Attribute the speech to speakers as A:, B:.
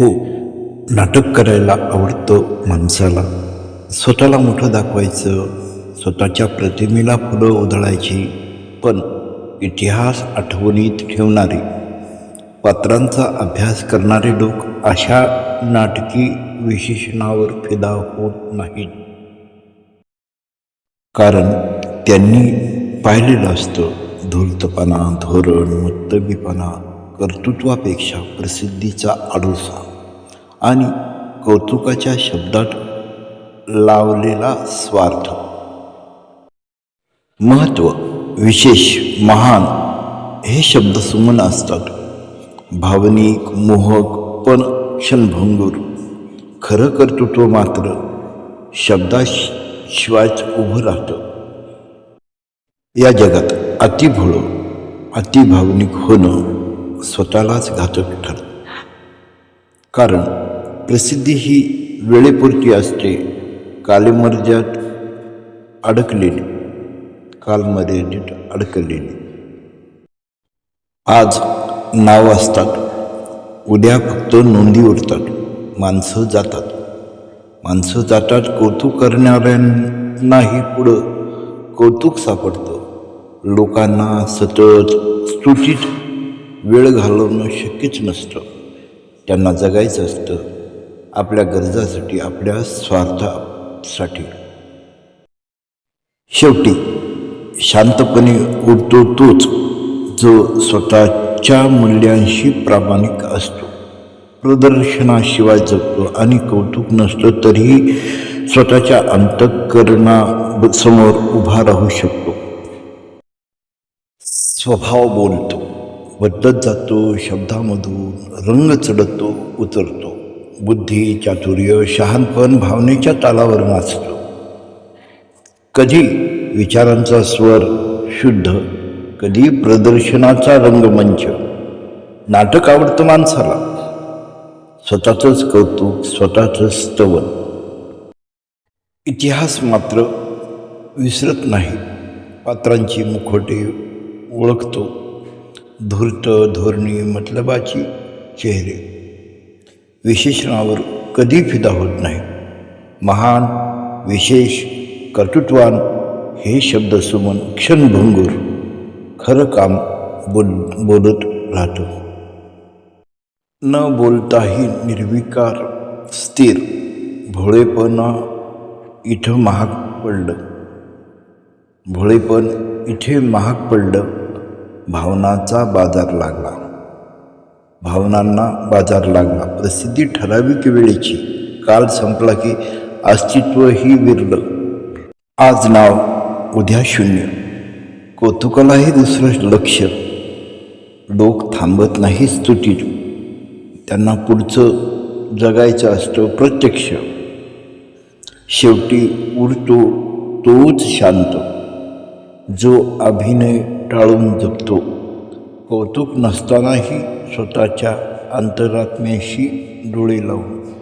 A: हो नाटक करायला आवडतं माणसाला. स्वतःला मोठं दाखवायचं स्वतःच्या प्रतिमेला फुलं उधळायची पण इतिहास आठवणीत ठेवणारे पात्रांचा अभ्यास करणारे लोक अशा नाटकी विशेषणावर फिदा होत नाहीत. कारण त्यांनी पाहिलेलं असतं धूर्तपणा धोरण मतलबीपणा कर्तृत्वापेक्षा प्रसिद्धीचा आडोसा. आणि कौतुकाच्या शब्दात लावलेला स्वार्थ. महत्त्व विशेष महान हे शब्द सुमन असतात. भावनिक मोहक पण क्षणभंगूर. खरं कर्तृत्व मात्र शब्दाशिवायच उभं राहतं. या जगात अतिभोळं अतिभावनिक होणं स्वतःलाच घातक ठरतं. कारण प्रसिद्धी ही वेळेपुरती असते. कालमर्याद अडकलेली कालमर्यादेत अडकलेली आज नाव असतात. उद्या फक्त नोंदी उरतात. माणसं जातात. माणसं जातात कौतुक करणाऱ्यांनाही पुढं कौतुक सापडतं. लोकांना सतत स्तुतीत वेळ घालवणं शक्यच नसतं. त्यांना जगायचं असतं. आपल्या गरजासाठी आपल्या स्वार्थासाठी. शेवटी शांतपणे उडतो तोच जो स्वतःच्या मूल्यांशी प्रामाणिक असतो. प्रदर्शनाशिवाय जगतो आणि कौतुक नसतं तरीही स्वतःच्या अंतःकरणासमोर उभा राहू शकतो. स्वभाव बोलतो बदलत जातो शब्दामधून रंग चढतो उतरतो. बुद्धी चातुर्य शहाणपण भावनेच्या तालावर नाचतो. कधी विचारांचा स्वर शुद्ध कधी प्रदर्शनाचा रंगमंच. नाटक आवडतं माणसाला. स्वतःचंच कौतुक स्वतःचं स्तवन. इतिहास मात्र विसरत नाही. पात्रांची मुखोटे ओळखतो. धूर्त धोरणी मतलबाची चेहरे. विशेषणावर कधी फिदा होत नाही महान विशेष कर्तृत्वान हे शब्द सुमन क्षणभंगूर खरं काम बोल बोलत राहतो. न बोलताही निर्विकार स्थिर भोळेपणा इथं महाग पडलं. भोळेपण इथे महाग पडलं भावनाचा बाजार लागला. भावनांना बाजार लागला. प्रसिद्धी ठराविक वेळेची. काल संपला की अस्तित्वही विरलं. आज नाव उद्या शून्य. कौतुकालाही दुसरं लक्ष. लोक थांबत नाही स्तुतीत. त्यांना पुढचं जगायचं असतं प्रत्यक्ष. शेवटी उरतो तोच शांत. जो अभिनय टाळून जगतो कौतुक नसतानाही स्वतःच्या अंतरात्म्याशी डोळे लावून.